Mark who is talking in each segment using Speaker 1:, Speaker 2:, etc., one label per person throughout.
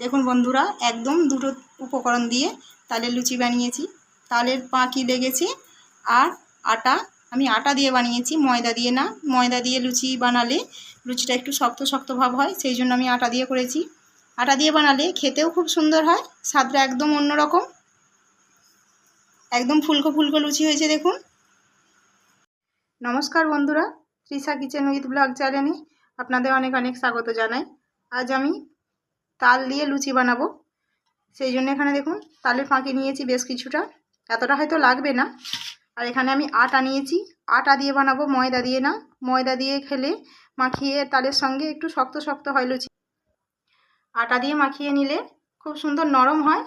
Speaker 1: দেখুন বন্ধুরা, একদম দুটো উপকরণ দিয়ে তালের লুচি বানিয়েছি। তালের পাঁকি লেগেছে? আর আটা, আমি আটা দিয়ে বানিয়েছি, ময়দা দিয়ে না। ময়দা দিয়ে লুচি বানালে লুচিটা একটু শক্ত শক্ত ভাব হয়, সেই জন্য আমি আটা দিয়ে করেছি। আটা দিয়ে বানালে খেতেও খুব সুন্দর হয়, স্বাদটা একদম অন্যরকম। একদম ফুলকো ফুলকো লুচি হয়েছে, দেখুন। নমস্কার বন্ধুরা, তৃষা কিচেন উইথ ব্লগ চ্যানেলে আপনাদের অনেক অনেক স্বাগত জানাই। আজ আমি তাল দিয়ে লুচি বানাবো। সেই জন্য এখানে দেখুন, তালের ফাঁকি নিয়েছি বেশ কিছুটা। এতটা হয়তো লাগবে না। আর এখানে আমি আটা নিয়েছি। আটা দিয়ে বানাবো ময়দা দিয়ে না। ময়দা দিয়ে খেলে মাখিয়ে তালের সঙ্গে একটু শক্ত শক্ত হয় লুচি। আটা দিয়ে মাখিয়ে নিলে খুব সুন্দর নরম হয়।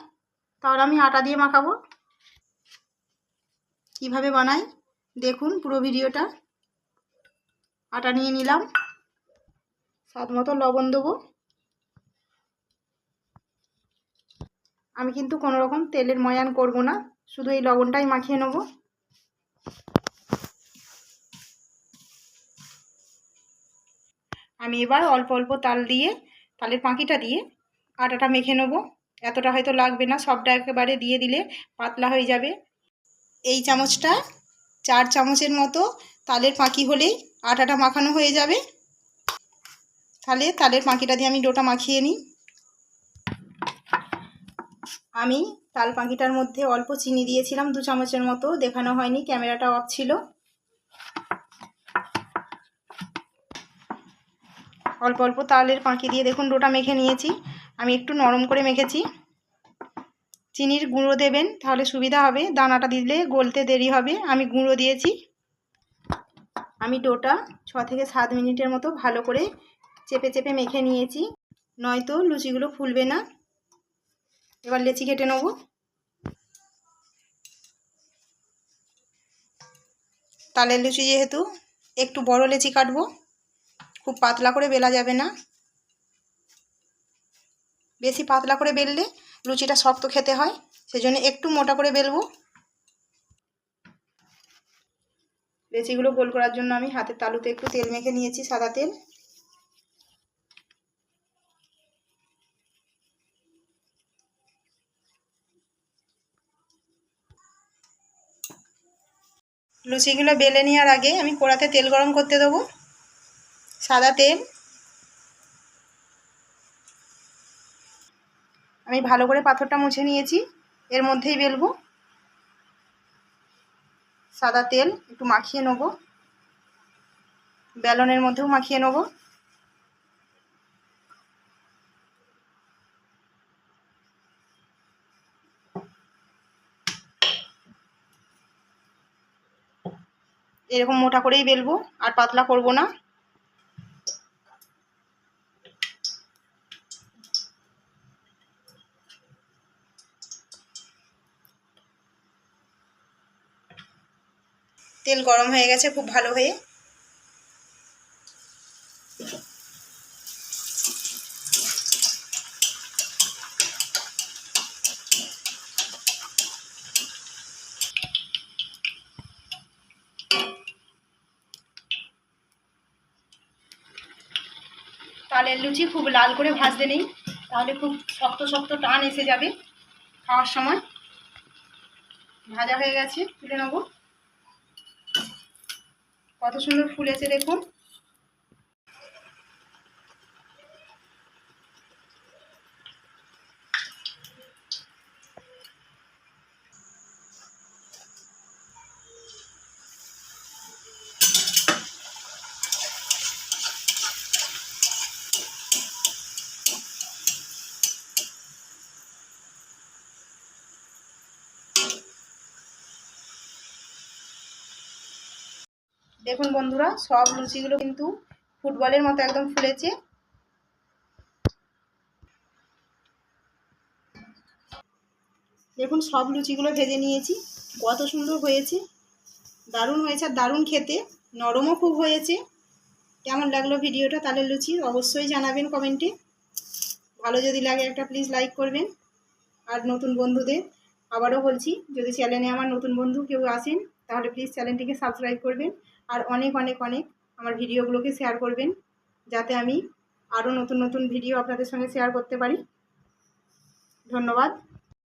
Speaker 1: তাহলে আমি আটা দিয়ে মাখাবো। কীভাবে বানাই? দেখুন পুরো ভিডিওটা। আটা নিয়ে নিলাম। স্বাদ মতো লবণ দেবো। আমি কিন্তু কোনো রকম তেলের ময়ান করব না। শুধু এই লবণটাই মাখিয়ে নেব। আমি এবার অল্প অল্প তাল দিয়ে, তালের পাঁকিটা দিয়ে আটাটা মেখে নেব। এতটা হয়তো লাগবে না, সবটা একেবারে দিয়ে দিলে পাতলা হয়ে যাবে। এই চামচটা চার চামচের মতো তালের পাঁকি হলেই আটাটা মাখানো হয়ে যাবে। তাহলে তালের পাঁকিটা দিয়ে আমি ডোটা মাখিয়ে নিই। আমি তাল পাখিটার মধ্যে অল্প চিনি দিয়েছিলাম, দু চামচের মতো। দেখানো হয়নি, ক্যামেরাটা অফ ছিল। অল্প অল্প তালের পাঁকি দিয়ে দেখুন, ডোটা মেখে নিয়েছি। আমি একটু নরম করে মেখেছি। চিনির গুঁড়ো দেবেন, তাহলে সুবিধা হবে। দানাটা দিলে গলতে দেরি হবে। আমি গুঁড়ো দিয়েছি। আমি ডোটা ছ থেকে সাত মিনিটের মতো ভালো করে চেপে চেপে মেখে নিয়েছি। নয়তো লুচিগুলো ফুলবে না। এবার লেচি কেটে নেব। তালের লুচি যেহেতু একটু বড় লেচি কাটবো, খুব পাতলা করে বেলা যাবে না। বেশি পাতলা করে বেললে লুচিটা শক্ত খেতে হয়, সেজন্য একটু মোটা করে বেলবো। লেচিগুলো গোল করার জন্য আমি হাতের তালুতে একটু তেল মেখে নিয়েছি সাদা তেল। লুচিগুলো বেলে নেওয়ার আগে আমি কড়াতে তেল গরম করতে দেবো, সাদা তেল। আমি ভালো করে পাথরটা মুছে নিয়েছি, এর মধ্যেই বেলবো। সাদা তেল একটু মাখিয়ে নেব বেলনের মধ্যেও মাখিয়ে নেব। এরকম মোটা করেই বেলবো, আর পাতলা করব না। তেল গরম হয়ে গেছে খুব ভালো হয়ে। তালের লুচি খুব লাল করে ভাজতে নেই, তাহলে খুব শক্ত শক্ত টান এসে যাবে খাওয়ার সময়। ভাজা হয়ে গেছে, তুলে নেব। কত সুন্দর ফুলেছে দেখুন। দেখুন বন্ধুরা, সব লুচিগুলো কিন্তু ফুটবলের মতো একদম ফুলেছে। দেখুন সব লুচিগুলো ভেজে নিয়েছি, কত সুন্দর হয়েছে। দারুণ হয়েছে, আর দারুণ খেতে, নরমও খুব হয়েছে। কেমন লাগল ভিডিওটা তালের লুচির অবশ্যই জানাবেন কমেন্টে। ভালো যদি লাগে একটা প্লিজ লাইক করবেন। আর নতুন বন্ধুদের, আবারও বলছি, যদি চ্যানেলে আমার নতুন বন্ধু কেউ আসেন তাহলে প্লিজ চ্যানেলটিকে সাবস্ক্রাইব করবেন আর অনেক অনেক অনেক আমার ভিডিওগুলোকে শেয়ার করবেন, যাতে আমি আরও নতুন নতুন ভিডিও আপনাদের সঙ্গে শেয়ার করতে পারি। ধন্যবাদ।